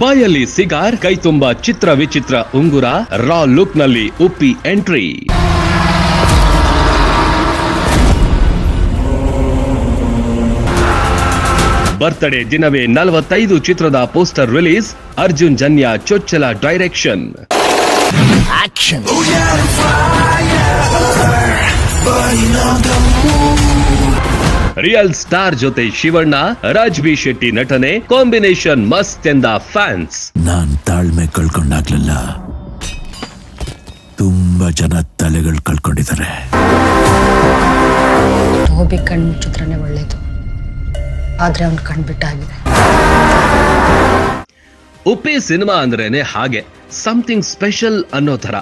ಬಾಯಲ್ಲಿ ಸಿಗಾರ್ ಕೈತುಂಬ ಚಿತ್ರ ವಿಚಿತ್ರ ಉಂಗುರ ರಾ ಲುಕ್ನಲ್ಲಿ ಉಪ್ಪಿ ಎಂಟ್ರಿ ಬರ್ತ್ಡೇ ದಿನವೇ ನಲವತ್ತೈದು ಚಿತ್ರದ ಪೋಸ್ಟರ್ ರಿಲೀಸ್ ಅರ್ಜುನ್ ಜನ್ಯ ಚೊಚ್ಚಲ ಡೈರೆಕ್ಷನ್ Action. ರಿಯಲ್ ಸ್ಟಾರ್ ಜೊತೆ ಶಿವಣ್ಣ ರಾಜ್ ಬಿ ಶೆಟ್ಟಿ ನಟನೆ ಕಾಂಬಿನೇಷನ್ ಮಸ್ತ್ ಎಂದ ಫ್ಯಾನ್ಸ್ ನಾನ್ ತಾಳ್ಮೆ ಕಳ್ಕೊಂಡಾಗ್ಲಿಲ್ಲ. ತುಂಬಾ ಜನ ತಲೆಗಳು ಕಳ್ಕೊಂಡಿದ್ದಾರೆ ಧೋಬಿ ಚಿತ್ರನೇ ಒಳ್ಳೇದು. ಆದ್ರೆ ಅವ್ನು ಕಣ್ಬಿಟ್ಟಾಗಿದೆ ಉಪ್ಪಿ ಸಿನಿಮಾ ಅಂದ್ರೇನೆ ಹಾಗೆ ಸಮಥಿಂಗ್ ಸ್ಪೆಷಲ್ ಅನ್ನೋ ತರ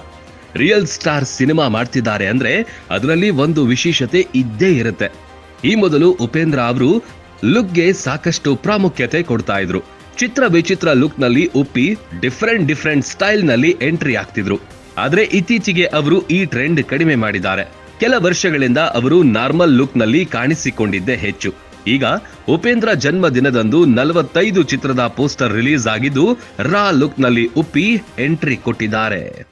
ರಿಯಲ್ ಸ್ಟಾರ್ ಸಿನಿಮಾ ಮಾಡ್ತಿದ್ದಾರೆ ಅಂದ್ರೆ ಅದರಲ್ಲಿ ಒಂದು ವಿಶೇಷತೆ ಇದ್ದೇ ಇರುತ್ತೆ. ಈ ಮೊದಲು ಉಪೇಂದ್ರ ಅವರು ಲುಕ್ಗೆ ಸಾಕಷ್ಟು ಪ್ರಾಮುಖ್ಯತೆ ಕೊಡ್ತಾ ಇದ್ರು. ಚಿತ್ರ ವಿಚಿತ್ರ ಲುಕ್ನಲ್ಲಿ ಉಪ್ಪಿ ಡಿಫ್ರೆಂಟ್ ಡಿಫ್ರೆಂಟ್ ಸ್ಟೈಲ್ನಲ್ಲಿ ಎಂಟ್ರಿ ಆಗ್ತಿದ್ರು ಆದ್ರೆ ಇತ್ತೀಚೆಗೆ ಅವರು ಈ ಟ್ರೆಂಡ್ ಕಡಿಮೆ ಮಾಡಿದ್ದಾರೆ. ಕೆಲ ವರ್ಷಗಳಿಂದ ಅವರು ನಾರ್ಮಲ್ ಲುಕ್ನಲ್ಲಿ ಕಾಣಿಸಿಕೊಂಡಿದ್ದೇ ಹೆಚ್ಚು. ಈಗ ಉಪೇಂದ್ರ ಜನ್ಮ ದಿನದಂದು ನಲವತ್ತೈದು ಚಿತ್ರದ ಪೋಸ್ಟರ್ ರಿಲೀಸ್ ಆಗಿದ್ದು, ರಾ ಲುಕ್ನಲ್ಲಿ ಉಪ್ಪಿ ಎಂಟ್ರಿ ಕೊಟ್ಟಿದ್ದಾರೆ.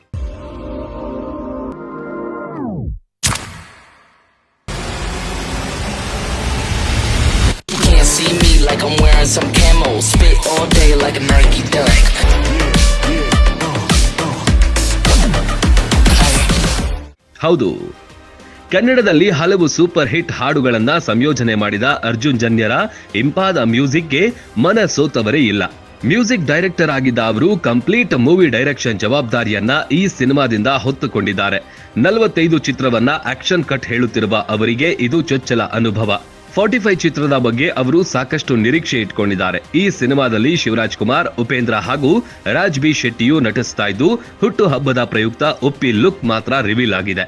Wearing some camo. Spit all day like a Nike duck. ಹೌದು ಕನ್ನಡದಲ್ಲಿ ಹಲವು ಸೂಪರ್ ಹಿಟ್ ಹಾಡುಗಳನ್ನ ಸಂಯೋಜನೆ ಮಾಡಿದ ಅರ್ಜುನ್ ಜನ್ಯರ ಇಂಪಾದ ಮ್ಯೂಸಿಕ್ಗೆ ಮನ ಸೋತವರೇ ಇಲ್ಲ ಮ್ಯೂಸಿಕ್ ಡೈರೆಕ್ಟರ್ ಆಗಿದ್ದ ಅವರು ಕಂಪ್ಲೀಟ್ ಮೂವಿ ಡೈರೆಕ್ಷನ್ ಜವಾಬ್ದಾರಿಯನ್ನ ಈ ಸಿನಿಮಾದಿಂದ ಹೊತ್ತುಕೊಂಡಿದ್ದಾರೆ ನಲವತ್ತೈದು ಚಿತ್ರವನ್ನ ಆಕ್ಷನ್ ಕಟ್ ಹೇಳುತ್ತಿರುವ ಅವರಿಗೆ ಇದು ಚೊಚ್ಚಲ ಅನುಭವ ಫಾರ್ಟಿ ಫೈವ್ ಚಿತ್ರದ ಬಗ್ಗೆ ಅವರು ಸಾಕಷ್ಟು ನಿರೀಕ್ಷೆ ಇಟ್ಕೊಂಡಿದ್ದಾರೆ ಈ ಸಿನಿಮಾದಲ್ಲಿ ಶಿವರಾಜ್ ಕುಮಾರ್, ಉಪೇಂದ್ರ ಹಾಗೂ ರಾಜ್ ಬಿ ಶೆಟ್ಟಿಯು ನಟಿಸ್ತಾ ಇದ್ದು, ಹುಟ್ಟು ಹಬ್ಬದ ಪ್ರಯುಕ್ತ ಒಪ್ಪಿ ಲುಕ್ ಮಾತ್ರ ರಿವೀಲ್ ಆಗಿದೆ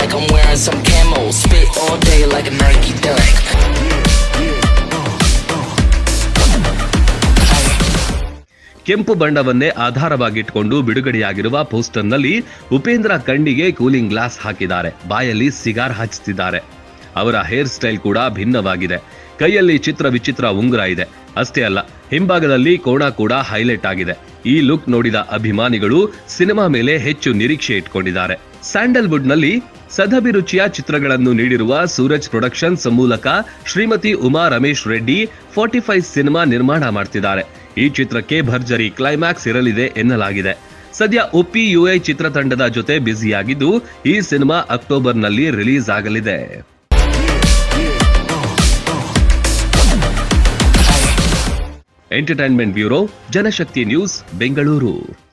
like I'm wearing some camo. Spit all day like a Nike duck. ಕೆಂಪು ಬಣ್ಣವನ್ನೇ ಆಧಾರವಾಗಿಟ್ಟುಕೊಂಡು ಬಿಡುಗಡೆಯಾಗಿರುವ ಪೋಸ್ಟರ್ನಲ್ಲಿ ಉಪೇಂದ್ರ ಕಣ್ಣಿಗೆ ಕೂಲಿಂಗ್ ಗ್ಲಾಸ್ ಹಾಕಿದ್ದಾರೆ. ಬಾಯಲ್ಲಿ ಸಿಗಾರ್ ಹಚ್ಚುತ್ತಿದ್ದಾರೆ ಅವರ ಹೇರ್ ಸ್ಟೈಲ್ ಕೂಡ ಭಿನ್ನವಾಗಿದೆ. ಕೈಯಲ್ಲಿ ಚಿತ್ರ ವಿಚಿತ್ರ ಉಂಗುರ ಇದೆ. ಅಷ್ಟೇ ಅಲ್ಲ, ಹಿಂಭಾಗದಲ್ಲಿ ಕೋಣ ಕೂಡ ಹೈಲೈಟ್ ಆಗಿದೆ. ಈ ಲುಕ್ ನೋಡಿದ ಅಭಿಮಾನಿಗಳು ಸಿನಿಮಾ ಮೇಲೆ ಹೆಚ್ಚು ನಿರೀಕ್ಷೆ ಇಟ್ಕೊಂಡಿದ್ದಾರೆ. ಸ್ಯಾಂಡಲ್ವುಡ್ನಲ್ಲಿ ಸದಭಿರುಚಿಯ ಚಿತ್ರಗಳನ್ನು ನೀಡಿರುವ ಸೂರಜ್ ಪ್ರೊಡಕ್ಷನ್ಸ್ ಮೂಲಕ Shrimati Uma Ramesh Reddy forty five cinema ನಿರ್ಮಾಣ ಮಾಡ್ತಿದ್ದಾರೆ. ಈ ಚಿತ್ರಕ್ಕೆ ಭರ್ಜರಿ ಕ್ಲೈಮ್ಯಾಕ್ಸ್ ಇರಲಿದೆ ಎನ್ನಲಾಗಿದೆ. ಸದ್ಯ ಒಪ್ಪಿ ಯುಐ ಚಿತ್ರತಂಡದ ಜೊತೆ ಬ್ಯುಸಿಯಾಗಿದ್ದು, ಈ ಸಿನಿಮಾ ಅಕ್ಟೋಬರ್ನಲ್ಲಿ ರಿಲೀಸ್ ಆಗಲಿದೆ. Entertainment bureau, Janashakti news, Bengaluru.